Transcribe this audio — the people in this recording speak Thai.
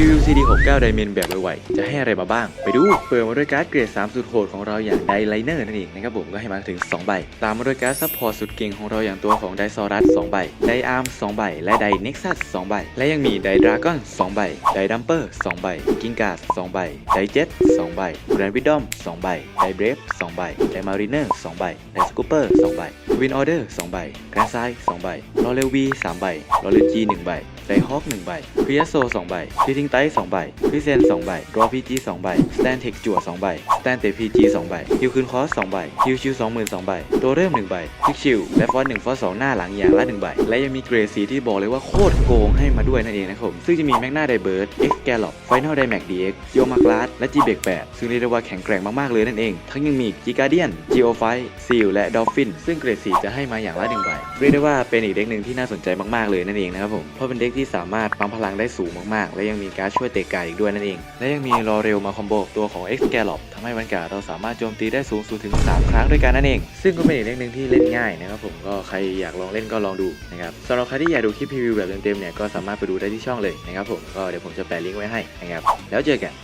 รีวิว CD69 ไดเมนแบบไวๆจะให้อะไรมาบ้าง ไปดู เปิดมาด้วยการ์ดเกรด 3 สุดโหดของเราอย่างไดไลเนอร์นั่นเองนะครับผมก็ให้มาถึง 2 ใบ ตามมาด้วยการ์ดซัพพอร์ตสุดเก่งของเราอย่างตัวของไดซอรัส 2 ใบ ไดอาร์ม 2 ใบ และไดเน็กซัส 2 ใบ และยังมีไดดราก้อน 2 ใบ ไดดัมเปอร์ 2 ใบ กิงการ์ด 2 ใบ ไดเจ็ต 2 ใบแกรนวิดดอม 2 ใบ ไดเบรฟ 2 ใบ ไดมารีเนอร์ 2 ใบ ไดสกูเปอร์ 2 ใบวินออเดอร์ 2 ใบแกรนไซด์2ใบลอเรลวี 3 ใบลอเรลจี 1 ใบ ไดฮอค1ใบพิยาโซ2ใบพิทิงไต2ใบพิเซน2ใบรอพีจี2ใบสแตนเทคจั่ว2ใบสแตนเตพีจี2ใบฮิวคืนคอส2ใบฮิวชิว22,000ใบโดเริ่ม1ใบพิกชิวและฟอส1ฟอส2หน้าหลังอย่างละ1ใบและยังมีเกรดสีที่บอกเลยว่าโคตรโกงให้มาด้วยนั่นเองนะครับผมซึ่งจะมีแมกนาไดเบิร์ดเอ็กซ์แกลล็อปไฟนอลไดแม็กดีเอ็กซ์โยมากลาสและจีเบก8ซึ่งเรียกได้ว่าแข็งแกร่งมากๆเลยนั่นเอง ทั้งยังมีจีการเดียนจีโอไฟซีลและดอฟฟินซึ่งเกรดสีจะให้มาอย่างละหนึ่งใบเรียกได้ว่าเป็นอีกเด็กหนึ่งที่น่าสนใจมากๆเลยนั่นเองนะครับผมเพราะเป็นเด็กที่สามารถปั๊มพลังได้สูงมากๆ และยังมีการช่วยเตะไกลอีกด้วยนั่นเอง และยังมีรอเร็วมาคอมโบกตัวของ X g a l o p ทำให้วันกาเราสามารถโจมตีได้สูงสุดถึง 3 ครั้งด้วยกันนั่นเอง ซึ่งก็เป็นอีกเด็กหนึ่งที่เล่นง่ายนะครับผมก็ใครอยากลองเล่นก็ลองดูนะครับสำหรับใครที่อยากดูคลิปพรีวิวแบบเต็มๆเนี่ยก็สามารถไปดูได้ที่ช่องเลยนะครับผมก็เดี๋ยวผมจะแปะลิงก์ไว้ให้นะครับแล้วเจอกัน